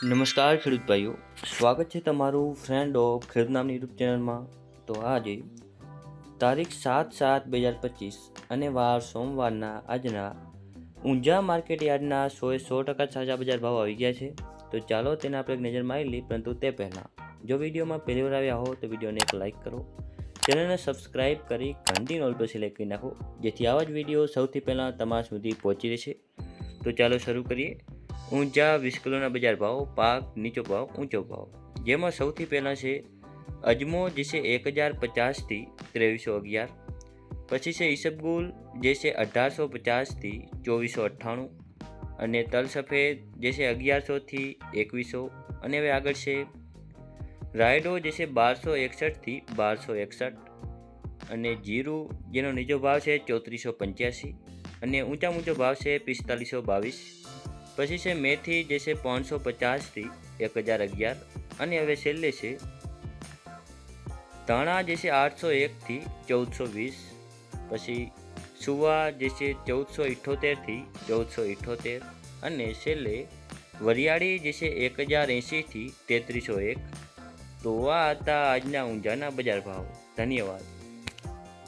નમસ્કાર, ખેડૂત ભાઈઓ. સ્વાગત છે તમારું ફ્રેન્ડ ઓફ ખેડૂત નામની યુટ્યુબ ચેનલમાં. તો આજે તારીખ સાત સાત બે હજાર પચીસ અને વાર સોમવારના આજના ઊંઝા માર્કેટ યાર્ડના સોએ સો ટકા સાજા બજાર ભાવ આવી ગયા છે. તો ચાલો તેના આપણે એક નજર મારી લઈએ, પરંતુ તે પહેલાં જો વિડીયોમાં પહેલી વાર આવ્યા હો તો વિડીયોને એક લાઇક કરો. ચેનલને સબસ્ક્રાઇબ કરી ઘંટી નોલ પર સિલેક્ટ કરી નાખો, જેથી આવા જ વીડિયો સૌથી પહેલાં તમારા સુધી પહોંચી રહેશે. તો ચાલો શરૂ કરીએ. ઊંચા વીસ કિલોના બજાર ભાવ, પાક, નીચો ભાવ, ઊંચો ભાવ. જેમાં સૌથી પહેલાં છે અજમો જે છે એક હજાર પચાસથી ત્રેવીસો અગિયાર. પછી છે ઈસબગુલ જે છે અઢારસો પચાસથી ચોવીસો અઠ્ઠાણું. અને તલ સફેદ જે છે અગિયારસોથી એકવીસો. અને હવે આગળ છે રાયડો જે છે બારસો એકસઠથી બારસો એકસઠ. અને જીરું, જેનો નીચો ભાવ છે ચોત્રીસો પંચ્યાસી. અને ઊંચા ઊંચો ભાવ છે પિસ્તાલીસો બાવીસ. પછી છે મેથી, જે છે પાંચસો પચાસથી એક હજાર અગિયાર. અને હવે છેલ્લે છે ધાણા, જે છે આઠસો એકથી ચૌદસો વીસ. પછી સુવા, જે છે ચૌદસો ઇઠ્ઠોતેરથી ચૌદસો ઇઠ્ઠોતેર અને છેલ્લે વરિયાળી, જે છે એક હજાર એંશીથી તેત્રીસો એક. તો આ હતા આજના ઊંઝાના બજાર ભાવ. ધન્યવાદ.